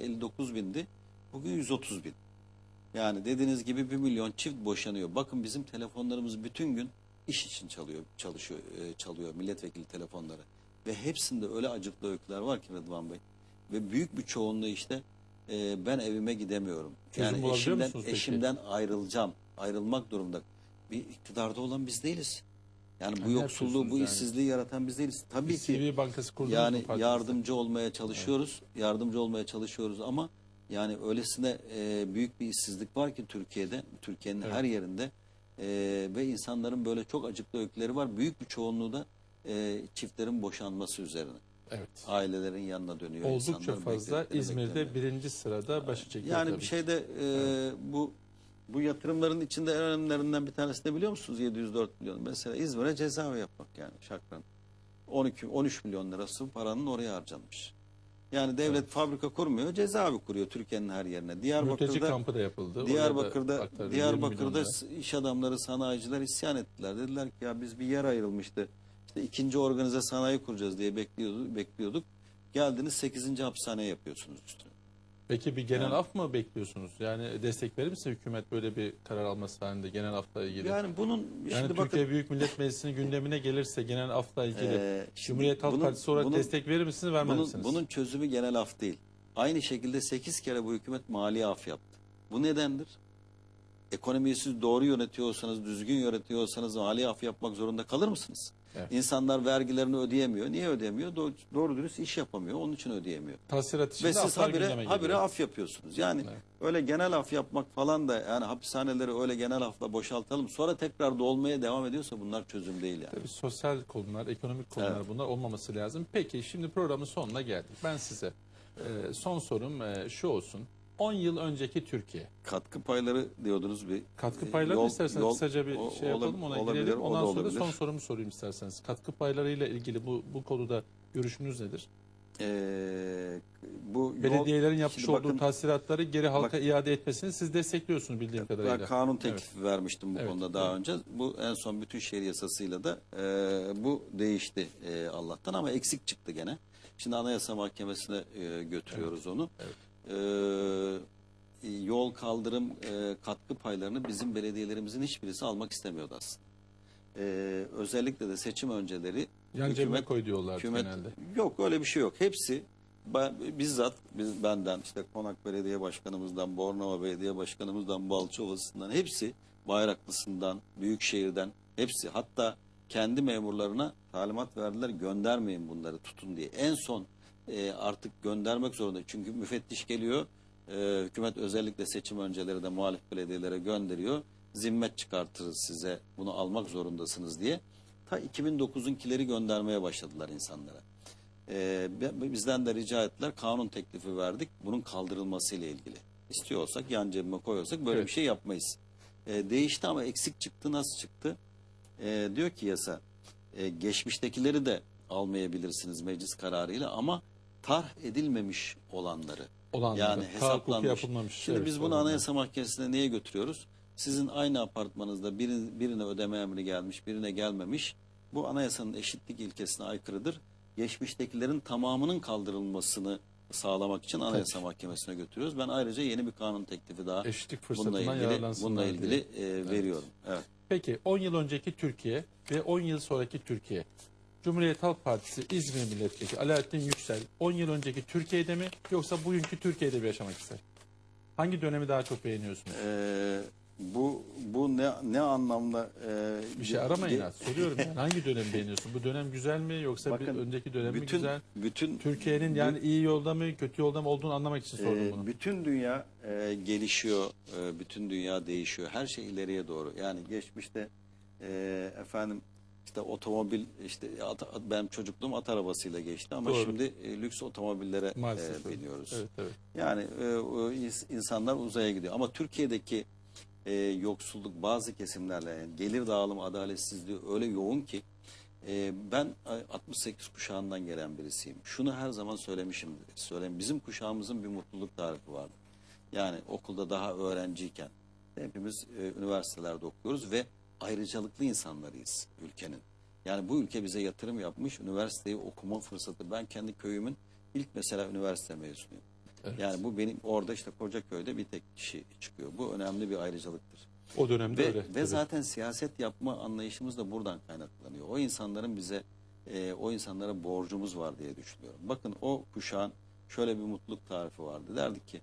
59 bindi. Bugün 130 bin. Yani dediğiniz gibi 1 milyon çift boşanıyor. Bakın bizim telefonlarımız bütün gün iş için çalıyor, çalışıyor, e, çalıyor milletvekili telefonları. Ve hepsinde öyle acıklı öyküler var ki Rıdvan Bey. Ve büyük bir çoğunluğu işte e, ben evime gidemiyorum. Çözüm yani eşimden, eşimden ayrılacağım, ayrılmak durumunda. Bir iktidarda olan biz değiliz. Yani bu Yani ne yoksulluğu, bu yani? işsizliği yaratan biz değiliz. Tabii Bir ki bankası yani yardımcı olmaya çalışıyoruz. Yardımcı olmaya çalışıyoruz ama yani öylesine e, büyük bir işsizlik var ki Türkiye'de, Türkiye'nin Evet. her yerinde e, ve insanların böyle çok acıklı öyküleri var. Büyük bir çoğunluğu da e, çiftlerin boşanması üzerine. Evet. Ailelerin yanına dönüyor. Oldukça insanlar fazla bekledikleri İzmir'de beklemiyor. birinci sırada başı çekiyor Yani bir şeyde e, bu bu yatırımların içinde en önemlilerinden bir tanesi de biliyor musunuz? 704 milyon. Mesela İzmir'e cezaevi yapmak yani Şakran. 12 13 milyon lirası paranın oraya harcanmış. Yani devlet fabrika kurmuyor, cezaevi kuruyor Türkiye'nin her yerine. Mülteci Diyarbakır'da kampı da yapıldı. Diyarbakır'da aktarıldı 20 Diyarbakır'da iş adamları, sanayiciler isyan ettiler. Dediler ki ya biz bir yer ayrılmıştı. İşte ikinci organize sanayi kuracağız diye bekliyorduk. bekliyorduk. Geldiniz 8. hapishane yapıyorsunuz üstüne. Peki bir genel Yani- af mı bekliyorsunuz? Yani destek verir misin hükümet böyle bir karar alması halinde genel afla ilgili? Yani, Yani bunun şimdi Türkiye bakın Büyük Millet Meclisi'nin gündemine gelirse genel afla ilgili şimdi Cumhuriyet Halk bunun- Partisi olarak bunun- destek verir misiniz vermez bunun, misiniz? bunun çözümü genel af değil. Aynı şekilde 8 kere bu hükümet mali af yaptı. Bu nedendir? Ekonomiyi siz doğru yönetiyorsanız, düzgün yönetiyorsanız mali af yapmak zorunda kalır mısınız? Evet. İnsanlar vergilerini ödeyemiyor. Niye ödeyemiyor? Doğru, doğru dürüst iş yapamıyor. Onun için ödeyemiyor. Tahsilat için Ve siz habire, habire af yapıyorsunuz. Yani Evet. öyle genel af yapmak falan da yani hapishaneleri öyle genel afla boşaltalım. Sonra tekrar dolmaya devam ediyorsa bunlar çözüm değil yani. Tabii sosyal konular, ekonomik konular Evet. bunlar olmaması lazım. Peki şimdi programın sonuna geldik. Ben size e, son sorum e, şu olsun. 10 yıl önceki Türkiye. Katkı payları diyordunuz bir. Katkı e, payları yol- isterseniz yol- kısaca bir o- şey yapalım ona olabilir, girelim. Ondan sonra olabilir. son sorumu sorayım isterseniz. Katkı paylarıyla ilgili bu bu konuda görüşünüz nedir? Ee, bu yol- Belediyelerin yapmış Şimdi olduğu bakın- tahsilatları geri halka Bak- iade etmesini siz destekliyorsunuz bildiğim kadarıyla. Ben kanun teklifi vermiştim bu Evet, konuda daha evet. önce. Bu en son bütün şehir yasasıyla da e, bu değişti e, Allah'tan ama eksik çıktı gene. Şimdi Anayasa Mahkemesi'ne e, götürüyoruz onu. Evet. E, yol kaldırım e, katkı paylarını bizim belediyelerimizin hiçbirisi almak istemiyordu aslında. E, özellikle de seçim önceleri Yan cebime koy diyorlar hükümet genelde. yok öyle bir şey yok. Hepsi ben, bizzat biz, benden işte Konak Belediye Başkanımızdan, Bornova Belediye Başkanımızdan, Balçovası'ndan hepsi Bayraklısı'ndan, Büyükşehir'den hepsi hatta kendi memurlarına talimat verdiler göndermeyin bunları tutun diye. En son e, artık göndermek zorunda çünkü müfettiş geliyor e, hükümet özellikle seçim önceleri de muhalif belediyelere gönderiyor. Zimmet çıkartırız size bunu almak zorundasınız diye. Ta 2009'unkileri göndermeye başladılar insanlara. Bi- bizden de rica ettiler. Kanun teklifi verdik. Bunun kaldırılması ile ilgili. İstiyorsak yan cebime koyuyorsak böyle Evet. bir şey yapmayız. Değişti ama eksik çıktı. Nasıl çıktı? Diyor ki yasa e, geçmiştekileri de almayabilirsiniz meclis kararıyla ama tarh edilmemiş olanları. Olanları, Yani hesaplanmış. yapılmamış. Şimdi Evet, biz bunu olanlar. Anayasa Mahkemesi'ne niye götürüyoruz? Sizin aynı apartmanınızda birin, birine ödeme emri gelmiş, birine gelmemiş. Bu anayasanın eşitlik ilkesine aykırıdır. Geçmiştekilerin tamamının kaldırılmasını sağlamak için Anayasa Mahkemesi'ne götürüyoruz. Ben ayrıca yeni bir kanun teklifi daha Eşitlik bununla ilgili, bununla diye. ilgili e, veriyorum. Evet. Peki 10 yıl önceki Türkiye ve 10 yıl sonraki Türkiye. Cumhuriyet Halk Partisi İzmir Milletvekili Alaaddin Yüksel 10 yıl önceki Türkiye'de mi yoksa bugünkü Türkiye'de mi yaşamak ister? Hangi dönemi daha çok beğeniyorsunuz? Ee, bu bu ne ne anlamda e, Bir şey aramayın ha. Soruyorum yani hangi dönemi beğeniyorsun? Bu dönem güzel mi yoksa bir Bakın, önceki dönem mi bütün güzel? bütün Türkiye'nin yani iyi yolda mı kötü yolda mı olduğunu anlamak için sordum Ee, bunu. bütün dünya e, gelişiyor, e, bütün dünya değişiyor. Her şey ileriye doğru. Yani geçmişte e, efendim işte otomobil işte at, benim çocukluğum at arabasıyla geçti ama Doğru. şimdi e, lüks otomobillere Maalesef e, biniyoruz. Evet evet. Yani e, insanlar uzaya gidiyor. Ama Türkiye'deki e, yoksulluk bazı kesimlerle yani gelir dağılımı adaletsizliği öyle yoğun ki e, ben e, 68 kuşağından gelen birisiyim. Şunu her zaman söylemişimdir. Söyleyeyim. Bizim kuşağımızın bir mutluluk tarifi vardı. Yani okulda daha öğrenciyken hepimiz e, üniversitelerde okuyoruz ve ayrıcalıklı insanlarıyız ülkenin. Yani bu ülke bize yatırım yapmış, üniversiteyi okuma fırsatı. Ben kendi köyümün ilk mesela üniversite mezunuyum. Yani bu benim orada işte Kocaköy'de bir tek kişi çıkıyor. Bu önemli bir ayrıcalıktır. O dönemde Ve, öyle. ve tabii. zaten siyaset yapma anlayışımız da buradan kaynaklanıyor. O insanların bize, e, o insanlara borcumuz var diye düşünüyorum. Bakın o kuşağın şöyle bir mutluluk tarifi vardı. Derdik ki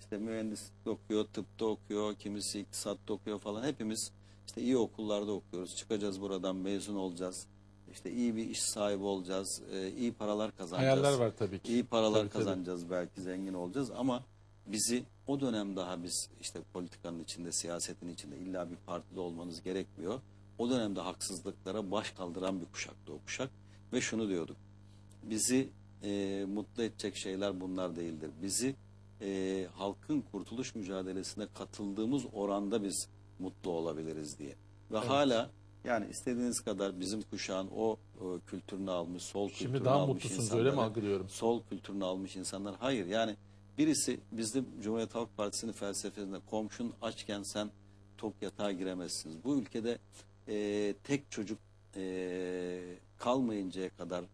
işte mühendislik okuyor, tıpta okuyor, kimisi iktisatta okuyor falan. Hepimiz işte iyi okullarda okuyoruz. Çıkacağız buradan mezun olacağız. İşte iyi bir iş sahibi olacağız. e, iyi paralar kazanacağız. Hayaller var tabii ki. İyi paralar Tabii, tabii. kazanacağız belki zengin olacağız ama bizi o dönem daha biz işte politikanın içinde siyasetin içinde illa bir partide olmanız gerekmiyor. O dönemde haksızlıklara baş kaldıran bir kuşaktı o kuşak ve şunu diyorduk. Bizi e, mutlu edecek şeyler bunlar değildir. Bizi e, halkın kurtuluş mücadelesine katıldığımız oranda biz mutlu olabiliriz diye. Ve hala yani istediğiniz kadar bizim kuşağın o e, kültürünü almış, sol kültürünü Şimdi daha almış mutlusunuz öyle mi algılıyorum? sol kültürünü almış insanlar. Hayır yani birisi bizim Cumhuriyet Halk Partisi'nin felsefesinde komşun açken sen tok yatağa giremezsiniz. Bu ülkede e, tek çocuk e, kalmayıncaya kadar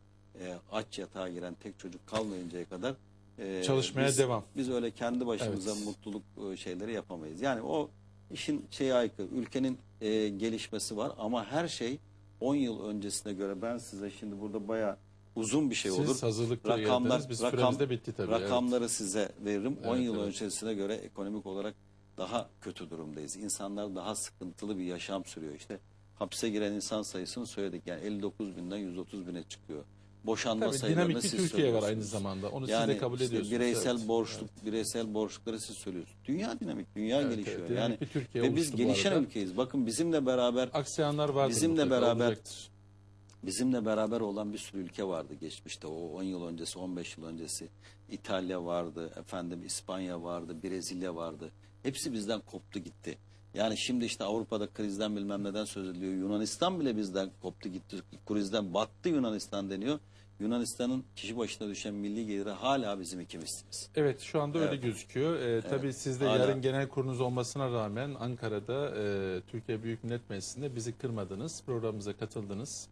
e, aç yatağa giren tek çocuk kalmayıncaya kadar e, Çalışmaya biz, devam. Biz öyle kendi başımıza Evet. mutluluk e, şeyleri yapamayız. Yani o işin şeye aykırı. Ülkenin e, gelişmesi var ama her şey 10 yıl öncesine göre ben size şimdi burada bayağı uzun bir şey olur. Siz hazırlıklı Rakamlar- geldiniz. Biz rakam- de bitti tabii. evet. Rakamları size veririm. 10 Evet, yıl evet. öncesine göre ekonomik olarak daha kötü durumdayız. İnsanlar daha sıkıntılı bir yaşam sürüyor. İşte hapse giren insan sayısını söyledik. Yani 59 binden 130 bine çıkıyor. Boşanma Tabii sayılarını dinamik bir siz Türkiye var aynı zamanda. Onu Yani siz de kabul işte ediyorsunuz. bireysel evet. borçluk, bireysel borçlukları siz söylüyorsunuz. Dünya dinamik, dünya Evet, gelişiyor. evet, yani bir Türkiye ve biz gelişen ülkeyiz. Bakın bizimle beraber Aksayanlar vardır Bizimle beraber- olacaktır. Bizimle beraber olan bir sürü ülke vardı geçmişte. O 10 yıl öncesi, 15 yıl öncesi. İtalya vardı, efendim İspanya vardı, Brezilya vardı. Hepsi bizden koptu gitti. Yani şimdi işte Avrupa'da krizden bilmem neden söz ediliyor. Yunanistan bile bizden koptu gitti. Krizden battı Yunanistan deniyor. Yunanistan'ın kişi başına düşen milli geliri hala bizim iki mislimiz. Evet şu anda öyle Evet. gözüküyor. Ee, Tabii siz de Hala. yarın genel kurulunuz olmasına rağmen Ankara'da e, Türkiye Büyük Millet Meclisi'nde bizi kırmadınız. Programımıza katıldınız.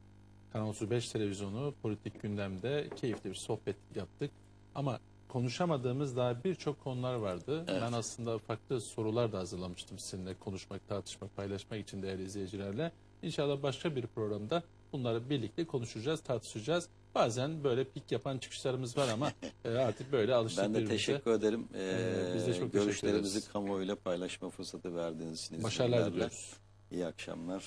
Kanal 35 televizyonu politik gündemde keyifli bir sohbet yaptık. Ama konuşamadığımız daha birçok konular vardı. Evet. Ben aslında farklı sorular da hazırlamıştım sizinle konuşmak, tartışmak, paylaşmak için değerli izleyicilerle. İnşallah başka bir programda bunları birlikte konuşacağız, tartışacağız. Bazen böyle pik yapan çıkışlarımız var ama e, artık böyle alıştık Ben de birbirimize. teşekkür ederim. Ee, Ee, biz de çok teşekkür görüşlerimizi kamuoyuyla paylaşma fırsatı verdiğiniz için. Başarılar izninizle. diliyoruz. İyi akşamlar.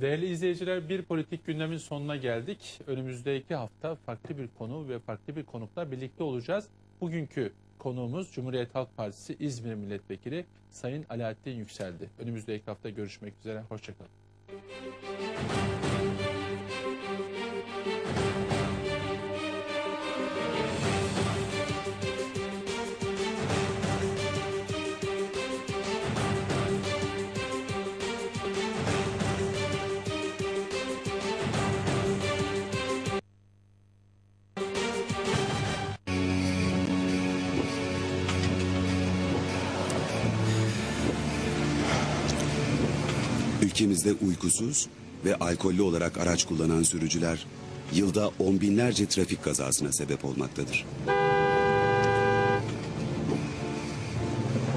Değerli izleyiciler bir politik gündemin sonuna geldik. Önümüzdeki hafta farklı bir konu ve farklı bir konukla birlikte olacağız. Bugünkü konuğumuz Cumhuriyet Halk Partisi İzmir Milletvekili Sayın Alaaddin Yükseldi. Önümüzdeki hafta görüşmek üzere. Hoşçakalın. Ülkemizde uykusuz ve alkollü olarak araç kullanan sürücüler yılda on binlerce trafik kazasına sebep olmaktadır.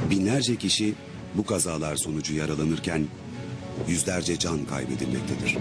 Binlerce kişi bu kazalar sonucu yaralanırken yüzlerce can kaybedilmektedir.